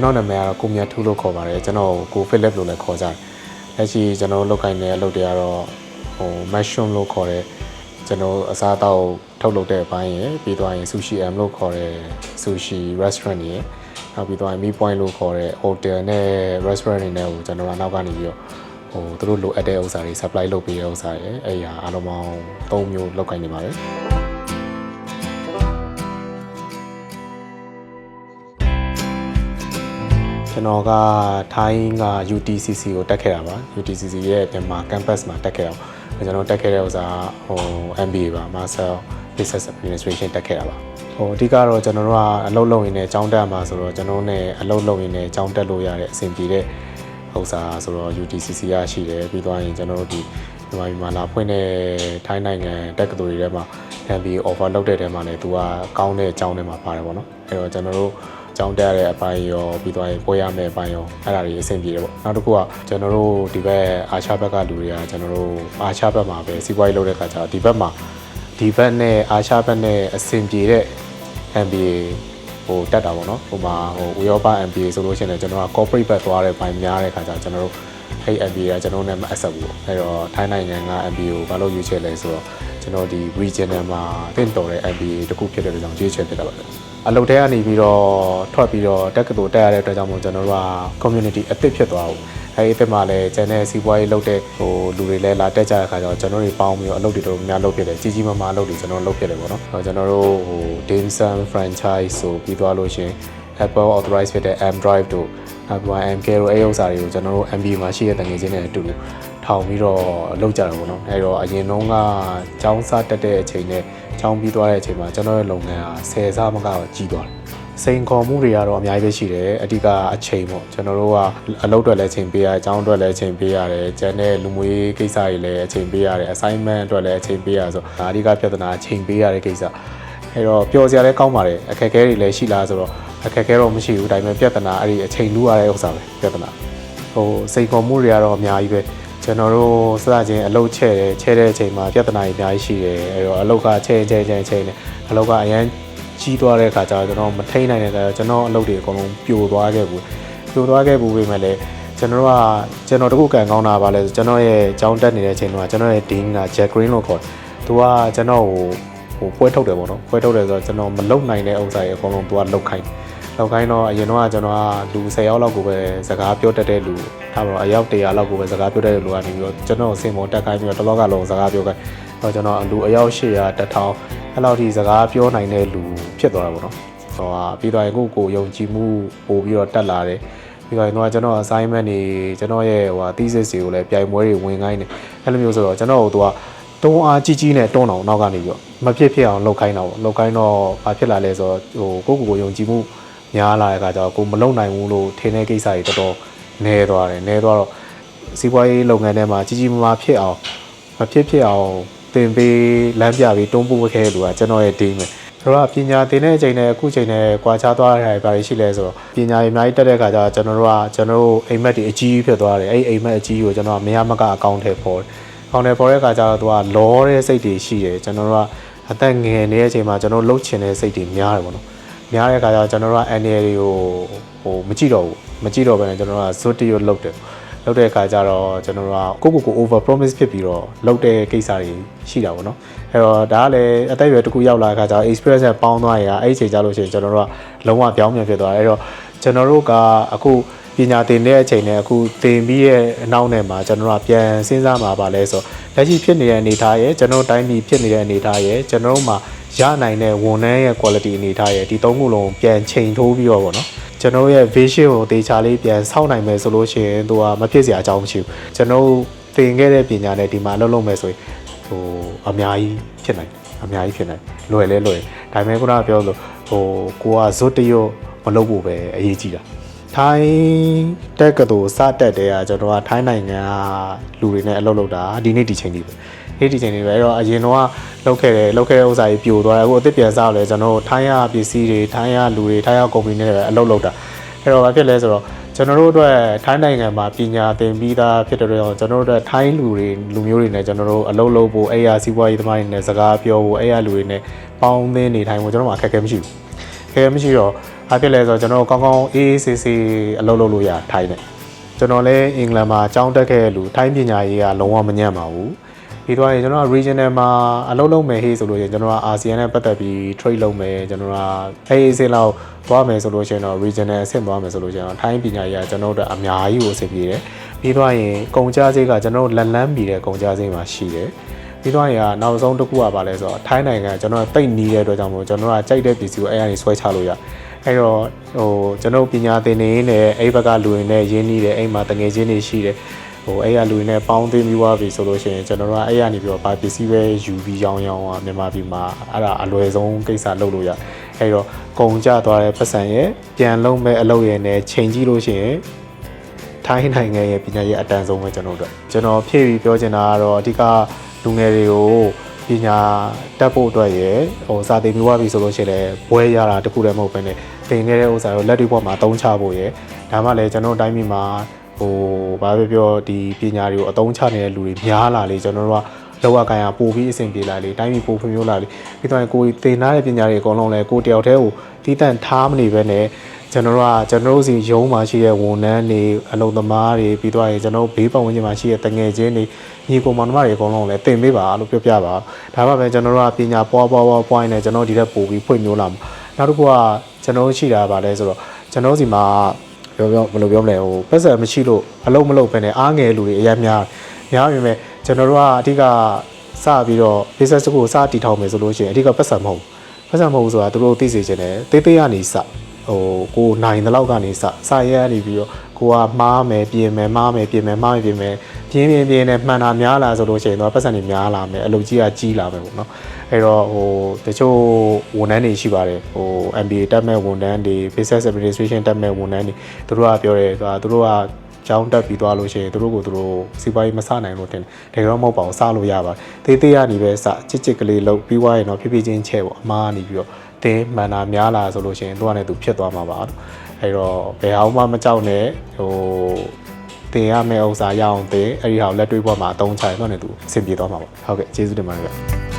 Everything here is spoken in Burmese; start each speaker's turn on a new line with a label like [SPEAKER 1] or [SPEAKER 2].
[SPEAKER 1] ကျွန်တော်နာမည်ကတော့ကိုမြတ်ထူးလို့ခေါ်ပါတယ်ကျွန်တော်ကိုဖိလစ်လို့လည်းခေါ်ကြတယ်လက်ရှိကျွန်တော်လုပ်ကိုင်နေတဲ့အလုပ်တွေကတော့ဟို mushroom လို့ခေါ်တဲ့ကျွန်တော်အစားအသောက်ထုတ်လုပ်တဲ့အပိုင်းရယ်ပြီးသွားရင် sushi m လို့ခေါ်တဲ့ sushi restaurant ရယ်နောက်ပြီးသွားရင် me point လို့ခေါ်တဲ့ hotel နဲ့ restaurant တွေနဲ့ကိုကျွန်တော်ကနောက်ကနေပြီးတော့ဟိုသူတို့လိုအပ်တဲ့ဥစ္စာတွေ supply လုပ်ပေးတဲ့ဥစ္စာရယ်အဲ့ဒီဟာအားလုံးပေါင်း၃မျိုးလုပ်ကိုင်နေပါတယ် ကျွန်တော်ကထိုင်းက UTCC ကိုတက်ခဲ့တာပါ UTCC ရဲ့မြန်မာ campus မှာတက်ခဲ့တာပါကျွန်တော်တက်ခဲ့တဲ့ဥစ္စာဟို MBA ပါ Master Business Administration တက်ခဲ့တာပါဟိုအဓိကတော့ကျွန်တော်တို့ကအလုပ်လုပ်ရင်းနဲ့ကျောင်းတက်မှာဆိုတော့ကျွန်တော်နဲ့အလုပ်လုပ်ရင်းနဲ့ကျောင်းတက်လို့ရတဲ့အဆင်ပြေတဲ့ဥစ္စာဆိုတော့ UTCC ရရှိတယ်ပြီးသွားရင်ကျွန်တော်တို့ဒီမြန်မာပြည်မှာလာဖွင့်တဲ့ထိုင်းနိုင်ငံတက္ကသိုလ်တွေထဲမှာ MBA offer လုပ်တဲ့ထဲမှာလည်းသူကကောင်းတဲ့အကြောင်းတွေမှာပါတယ်ပေါ့နော်အဲ့တော့ကျွန်တော်တို့ကျောင်းတက်ရတဲ့အပိုင်းရောပြီးသွားရင်ပွဲရမယ့်အပိုင်းရောအဲ့ဒါတွေအဆင်ပြေတယ်ပေါ့နောက်တစ်ခုကကျွန်တော်တို့ဒီဘက်အာရှဘက်ကလူတွေကကျွန်တော်တို့အာရှဘက်မှာပဲစီးပွားရေးလုပ်တဲ့ခါကျတော့ဒီဘက်မှာဒီဘက်နဲ့အာရှဘက်နဲ့အဆင်ပြေတဲ့ MBA ဟိုတက်တာပေါ့နော်ဟိုမှာဟိုဥရောပ MBA ဆိုလို့ရှိရင်လည်းကျွန်တော်က corporate ဘက်သွားတဲ့ဘိုင်းများတဲ့ခါကျတော့ကျွန်တော်တို့အဲ့ MBA ကကျွန်တော်နဲ့မအဆက်ဘူးပေါ့အဲ့တော့ထိုင်းနိုင်ငံက MBA ကိုဘာလို့ရွေးချယ်လဲဆိုတော့ကျွန်တော်ဒီ regional မှာတင့်တော်တဲ့ MBA တခုဖြစ်တဲ့အတွက်ကြောင့်ရွေးချယ်ဖြစ်တာပါတယ် အလုပ်ထဲကနေပြီးတော့ထွက်ပြီးတော့တက္ကသိုလ်တက်ရတဲ့အတွက်ကြောင့်မို့ကျွန်တော်တို့က community အသစ်ဖြစ်သွားအောင်အဲဒီအသစ်မှာလည်းကျန်တဲ့စီးပွားရေးလုပ်တဲ့ဟိုလူတွေလည်းလာတက်ကြတဲ့ခါကျတော့ကျွန်တော်တို့ပေါင်းပြီးတော့အလုပ်တွေတော့များလုပ်ဖြစ်တယ်ကြီးကြီးမားမားအလုပ်တွေကျွန်တော်လုပ်ဖြစ်တယ်ပေါ့နော်အဲကျွန်တော်တို့ဟို dim sum franchise ဆိုပြီးသွားလို့ရှင် Apple authorized ဖြစ်တဲ့ M Drive တို့နောက်ပြီး MK တို့အဲဥစ္စာတွေကိုကျွန်တော်တို့ MB မှာရှိတဲ့တငယ်ချင်းတွေအတူတူ ထောင်ပြီးတော့လုပ်ကြတာပေါ့နော်အဲတော့အရင်တုန်းကចောင်းစားတက်တဲ့အချိန်နဲ့ចောင်းပြီးသွားတဲ့အချိန်မှာကျွန်တော်ရဲ့လုပ်ငန်းဟာ10ဆမကတော့ကြီးသွားတယ်စိန်ခေါ်မှုတွေကတော့အများကြီးပဲရှိတယ်အဓိကအချိန်ပေါ့ကျွန်တော်တို့ကအလုပ်အတွက်လည်းအချိန်ပေးရတယ်အကြောင်းအတွက်လည်းအချိန်ပေးရတယ်ကျန်တဲ့လူမှုရေးကိစ္စတွေလည်းအချိန်ပေးရတယ် assignment အတွက်လည်းအချိန်ပေးရဆိုဒါအဓိကပြဿနာအချိန်ပေးရတဲ့ကိစ္စအဲတော့ပျော်စရာလည်းကောင်းပါတယ်အခက်အခဲတွေလည်းရှိလားဆိုတော့အခက်အခဲတော့မရှိဘူးဒါပေမဲ့ပြဿနာအဲ့ဒီအချိန်လူရတဲ့ဥစ္စာပဲပြဿနာဟိုစိန်ခေါ်မှုတွေကတော့အများကြီးပဲ ကျွန်တော်တို့စသချင်းအလုတ်ချဲ့တယ်ချဲ့တဲ့အချိန်မှာပြဿနာတွေအများကြီးရှိတယ်အဲတော့အလုတ်ကချဲ့ချဲ့ချဲ့ချဲ့နေအလုတ်ကအရန်ကြီးသွားတဲ့အခါကျတော့ကျွန်တော်မထိန်နိုင်တဲ့အခါကျတော့ကျွန်တော်အလုပ်တွေအကုန်လုံးပြိုသွားခဲ့ဘူးပြိုသွားခဲ့ဘူးပဲမဲ့လေကျွန်တော်တို့ကကျွန်တော်တခုကန်ကောင်းတာပါလဲဆိုကျွန်တော်ရဲ့ကြောင်းတက်နေတဲ့အချိန်တော့ကျွန်တော်ရဲ့ dean က Jack Green လို့ခေါ်တယ်သူကကျွန်တော်ကိုဟိုပွဲထုတ်တယ်ပေါ့နော်ပွဲထုတ်တယ်ဆိုတော့ကျွန်တော်မလုံနိုင်တဲ့ဥစ္စာတွေအကုန်လုံးသူကလုတ်ခိုင်းတယ် လောက်ခိုင်းတော့အရင်တော့ကျွန်တော်ကလူ10ယောက်လောက်ကိုပဲစကားပြောတတ်တဲ့လူဒါပေမဲ့အယောက်100လောက်ကိုပဲစကားပြောတတ်တဲ့လူကနေပြီးတော့ကျွန်တော်စင်ပေါ်တက်ခိုင်းပြီးတော့တစ်လောကလုံးစကားပြောခိုင်းတော့ကျွန်တော်လူအယောက်800 1000အဲ့လောက်ထိစကားပြောနိုင်တဲ့လူဖြစ်သွားတာပေါ့နော်ဟိုဟာပြီးတော့ကိုကိုယုံကြည်မှုပို့ပြီးတော့တက်လာတယ်ပြီးတော့တော့ကျွန်တော် assignment တွေကျွန်တော်ရဲ့ဟို thesis တွေကိုလည်းပြိုင်ပွဲတွေဝင်ခိုင်းတယ်အဲ့လိုမျိုးဆိုတော့ကျွန်တော်တို့ကတုံးအားကြီးကြီးနဲ့တွန်းအောင်နောက်ကနေပြီးတော့မဖြစ်ဖြစ်အောင်လှုပ်ခိုင်းတော့လှုပ်ခိုင်းတော့ဘာဖြစ်လာလဲဆိုတော့ဟိုကိုကိုကိုယုံကြည်မှု များလာတဲ့အခါကျတော့ကိုမလုံနိုင်ဘူးလို့ထင်တဲ့ကိစ္စတွေတော်တော်နဲသွားတယ်နဲသွားတော့စီးပွားရေးလုပ်ငန်းထဲမှာကြီးကြီးမားမားဖြစ်အောင်မဖြစ်ဖြစ်အောင်တင်ပေးလမ်းပြပြီးတွန်းပို့ခဲ့တဲ့လူကကျွန်တော်ရဲ့ team ပဲဆိုတော့ပညာသင်တဲ့အချိန်နဲ့အခုချိန်နဲ့ကွာခြားသွားတာတွေပါရှိလဲဆိုတော့ပညာရေးအများကြီးတက်တဲ့ခါကျတော့ကျွန်တော်တို့ကကျွန်တော်တို့အိမ်မက်တွေအကြီးကြီးဖြစ်သွားတယ်အဲ့အိမ်မက်အကြီးကိုကျွန်တော်ကမရမကအကောင့်ထဲပေါ်တယ်အကောင့်ထဲပေါ်တဲ့ခါကျတော့သူကလောတဲ့စိတ်တွေရှိတယ်ကျွန်တော်တို့ကအသက်ငယ်နေတဲ့အချိန်မှာကျွန်တော်လှုပ်ချင်တဲ့စိတ်တွေများတယ်ပေါ့နော် များတဲ့ခါကျတော့ကျွန်တော်တို့က NL တွေကိုဟိုမကြည့်တော့ဘူးမကြည့်တော့ဘဲနဲ့ကျွန်တော်တို့ကဇွတ်တီကိုလှုပ်တယ်လောက်တဲ့အခါကျတော့ကျွန်တော်တို့ကကိုကိုကို over promise ဖြစ်ပြီးတော့လောက်တဲ့ကိစ္စတွေရှိတာပေါ့နော်အဲတော့ဒါကလည်းအသက်အရွယ်တစ်ခုရောက်လာတဲ့အခါကျတော့ experience နဲ့ပေါင်းသွားရင်အဲ့ဒီအချိန်ကျလို့ရှိရင်ကျွန်တော်တို့ကလုံးဝပြောင်းပြန်ဖြစ်သွားတယ်အဲတော့ကျွန်တော်တို့ကအခုပညာသင်တဲ့အချိန်နဲ့အခုသင်ပြီးရဲ့အနောက်နဲ့မှာကျွန်တော်တို့ကပြန်စဉ်းစားမှာပါလဲဆိုလက်ရှိဖြစ်နေတဲ့အနေအထားရဲ့ကျွန်တော်တို့တိုင်းပြည်ဖြစ်နေတဲ့အနေအထားရဲ့ကျွန်တော်တို့မှာ ရနိုင်တဲ့ဝန်ထမ်းရဲ့ quality အနေထားရဲ့ဒီသုံးခုလုံးပြန်ချိန်ထိုးပြီးတော့ပေါ့နော်ကျွန်တော်ရဲ့ vision ကိုတေချာလေးပြန်ဆောက်နိုင်မယ်ဆိုလို့ရှိရင်သူကမဖြစ်စရာအကြောင်းမရှိဘူးကျွန်တော်သင်ခဲ့တဲ့ပညာနဲ့ဒီမှာလုပ်လုပ်မယ်ဆိုရင်ဟိုအများကြီးဖြစ်နိုင်အများကြီးဖြစ်နိုင်လွယ်လဲလွယ်ဒါပေမဲ့ခုနကပြောလို့ဟိုကိုကဇွတ်တရွတ်မလုပ်ဖို့ပဲအရေးကြီးတာထိုင်းတက်ကတူစတက်တဲ့ကကျွန်တော်ကထိုင်းနိုင်ငံကလူတွေနဲ့အလုပ်လုပ်တာဒီနေ့ဒီချိန်ကြီးပဲနေ့ဒီချိန်ကြီးပဲအဲ့တော့အရင်တော့ လောက်ခဲ့တယ်လောက်ခဲ့တဲ့ဥစ္စာကြီးပြိုသွားတယ်အခုအစ်စ်ပြန်စားလဲကျွန်တော်ထိုင်းရပစ္စည်းတွေထိုင်းရလူတွေထိုင်းရကုမ္ပဏီတွေနဲ့အလုပ်လုပ်တာအဲ့တော့ဘာဖြစ်လဲဆိုတော့ကျွန်တော်တို့အတွက်ထိုင်းနိုင်ငံမှာပညာသင်ပြီးသားဖြစ်တဲ့တော့ကျွန်တော်တို့အတွက်ထိုင်းလူတွေလူမျိုးတွေနဲ့ကျွန်တော်တို့အလုပ်လုပ်ဖို့အဲ့ရစီးပွားရေးသမားတွေနဲ့စကားပြောဖို့အဲ့ရလူတွေနဲ့ပေါင်းသင်းနေထိုင်ဖို့ကျွန်တော်တို့မှာအခက်အခဲမရှိဘူးအခက်အခဲမရှိတော့ဘာဖြစ်လဲဆိုတော့ကျွန်တော်ကောင်းကောင်းအေးအေးဆေးဆေးအလုပ်လုပ်လို့ရထိုင်းတယ်ကျွန်တော်လည်းအင်္ဂလန်မှာကျောင်းတက်ခဲ့တဲ့လူထိုင်းပညာရေးကလုံးဝမညံ့ပါဘူး ပြီးတော့ရင်ကျွန်တော်က regional မှာအလုပ်လုပ်မယ်ဟေးဆိုလို့ရှိရင်ကျွန်တော်က ASEAN နဲ့ပတ်သက်ပြီး trade လုပ်မယ်ကျွန်တော်ကအေးအေးဆေးလောက်သွားမယ်ဆိုလို့ရှိရင်တော့ regional အဆင့်သွားမယ်ဆိုလို့ရှိရင်တော့ထိုင်းပညာရေးကကျွန်တော်တို့အများကြီးကိုအဆင်ပြေတယ်ပြီးတော့ရင်ကုန်ကြစေးကကျွန်တော်တို့လက်လန်းမီတဲ့ကုန်ကြစေးမှာရှိတယ်ပြီးတော့ရင်ကနောက်ဆုံးတစ်ခုကပါလဲဆိုတော့ထိုင်းနိုင်ငံကကျွန်တော်တိတ်နီးတဲ့အတွက်ကြောင့်မို့ကျွန်တော်ကကြိုက်တဲ့ပစ္စည်းကိုအဲ့အရာကြီးဆွဲချလို့ရအဲ့တော့ဟိုကျွန်တော်ပညာသင်နေနေအဲ့ဘက်ကလူတွေနဲ့ရင်းနှီးတယ်အဲ့မှာတငယ်ချင်းတွေရှိတယ် ဟိုအဲ့ရလူတွေနဲ့ပေါင်းသိပြီးသွားပြီဆိုလို့ရှိရင်ကျွန်တော်တို့ကအဲ့ရနေပြီးတော့ဘာပစ္စည်းပဲယူပြီးရောင်းရောင်းอ่ะမြန်မာပြည်မှာအဲ့ဒါအလွယ်ဆုံးကိစ္စလုပ်လို့ရအဲ့တော့ကုန်ကြသွားတဲ့ပတ်စံရဲ့ပြန်လုံးမဲ့အလုပ်ရဲ့နဲ့ချိန်ကြည့်လို့ရှိရင်ထိုင်းနိုင်ငံရဲ့ပညာရေးအတန်းဆုံးပဲကျွန်တော်တို့ကျွန်တော်ဖြည့်ပြီးပြောချင်တာကတော့အဓိကလူငယ်တွေကိုပညာတက်ဖို့အတွက်ရယ်ဟိုစာသင်ပြီးွားပြီဆိုလို့ရှိရင်လည်းဘွဲရတာတခုတည်းမဟုတ်ဘဲနဲ့သင်ခဲ့တဲ့ဥစ္စာကိုလက်တွေ့ပေါ်မှာအသုံးချဖို့ရယ်ဒါမှလည်းကျွန်တော်တို့တိုင်းပြည်မှာ ဟိုဘာပဲပြောဒီပညာတွေကိုအသုံးချနေတဲ့လူတွေများလာလေကျွန်တော်တို့ကလောကကိုင်ရပို့ပြီးအဆင်ပြေလာလေတိုင်းပြည်ပို့ဖွံ့ဖြိုးလာလေပြီးတော့ကိုယ်သင်ထားတဲ့ပညာတွေအကုန်လုံးလည်းကိုယ်တယောက်တည်းကိုတီးတန့်ထားမနေဘဲနဲ့ကျွန်တော်တို့ကကျွန်တော်တို့စီရုံးမှာရှိတဲ့ဝန်ထမ်းတွေအလုပ်သမားတွေပြီးတော့ရင်ကျွန်တော်တို့ဘေးပတ်ဝန်းကျင်မှာရှိတဲ့တငယ်ချင်းတွေညီကောင်မောင်နှမတွေအကုန်လုံးလည်းတင်ပေးပါလို့ပြောပြပါဒါမှပဲကျွန်တော်တို့ကပညာပွားပွားပွားပွားနေကျွန်တော်ဒီထက်ပိုပြီးဖွင့်မျိုးလာမှာနောက်တစ်ခုကကျွန်တော်တို့ရှိတာပါလဲဆိုတော့ကျွန်တော်တို့စီမှာ ပြောပြောဘယ်လိုပြောမလဲဟိုပတ်စံမရှိလို့အလုပ်မလုပ်ဘဲနဲ့အားငယ်လူတွေအများများများပြီမဲ့ကျွန်တော်တို့ကအဓိကစပြီးတော့ business ကိုစတည်ထောင်မယ်ဆိုလို့ရှိရင်အဓိကပတ်စံမဟုတ်ဘူးပတ်စံမဟုတ်ဘူးဆိုတာသူတို့သိစေချင်တယ်တေးသေးကနေစဟိုကိုနိုင်တဲ့လောက်ကနေစစရဲနေပြီးတော့ ကိုကမားမယ်ပြင်မယ်မားမယ်ပြင်မယ်မားမယ်ပြင်မယ်ပြင်းပြင်းပြင်းနဲ့မှန်တာများလာဆိုလို့ရှိရင်တော့ပတ်စံတွေများလာမယ်အလုပ်ကြီးကကြီးလာမယ်ပေါ့နော်အဲ့တော့ဟိုတချို့ဝန်ထမ်းတွေရှိပါတယ်ဟို MBA တက်မဲ့ဝန်ထမ်းတွေ Business Administration တက်မဲ့ဝန်ထမ်းတွေသူတို့ကပြောတယ်ဆိုတာသူတို့ကကျောင်းတက်ပြီးသွားလို့ရှိရင်သူတို့ကိုသူတို့စီးပွားရေးမစနိုင်လို့တင်တယ်ဒါကြောင့်မဟုတ်ပါဘူးစလို့ရပါတယ်တေးသေးကနေပဲစချစ်ချစ်ကလေးလုပ်ပြီးွားရင်တော့ဖြည်းဖြည်းချင်းချဲ့ပေါ့အမားကနေပြီးတော့တင်းမှန်တာများလာဆိုလို့ရှိရင်သူကလည်းသူဖြစ်သွားမှာပါ အဲ့တော့ဘယ်အောင်မှမကြောက်နဲ့ဟိုတင်ရမယ့်ဥစ္စာရအောင်တင်အဲ့ဒီဟာကိုလက်တွေ့ပေါ်မှာအသုံးချရင်တော့လည်းသူအဆင်ပြေသွားမှာပါဟုတ်ကဲ့ကျေးဇူးတင်ပါတယ်ဗျ